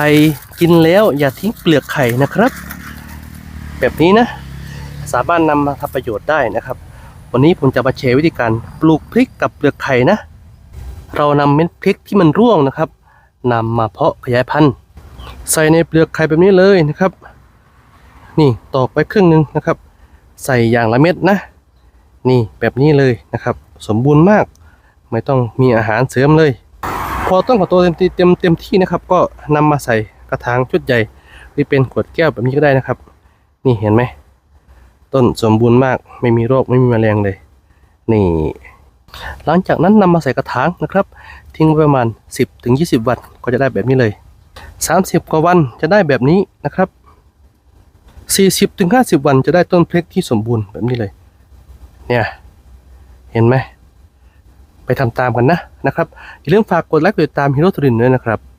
ข่กินแล้วอย่าทิ้งเปลือกไข่นะครับ แบบนี้นะ สามารถนำมาทำประโยชน์ได้นะครับ วันนี้ผมจะมาแชร์วิธีการปลูกพริกกับเปลือกไข่นะ เรานำเม็ดพริกที่มันร่วงนะครับนำมาเพาะขยายพันธุ์ ใส่ในเปลือกไข่แบบนี้เลยนะครับ นี่ตอกไปครึ่งหนึ่งนะครับ ใส่อย่างละเม็ดนะ นี่แบบนี้เลยนะครับ สมบูรณ์มาก ไม่ต้องมีอาหารเสริมเลย พอต้นของโตเต็มที่เต็มเต็มที่นะครับ ก็นำมาใส่กระถางชุดใหญ่หรือเป็นขวดแก้วแบบนี้ก็ได้นะครับ นี่เห็นไหมต้นสมบูรณ์มากไม่มีโรคไม่มีแมลงเลย นี่ หลังจากนั้นนำมาใส่กระถางนะครับ ทิ้งไว้ประมาณ 10ถึง20 วันก็จะได้แบบนี้เลย 30 กว่าวันจะได้แบบนี้นะครับ40ถึง50 วันจะได้ต้นเพริกที่สมบูรณ์แบบนี้เลย เนี่ย เห็นไหม ทำตามกันนะนะครับอย่าลืมฝากกดไลค์กดติดตามฮีโร่ทรินด้วยนะครับ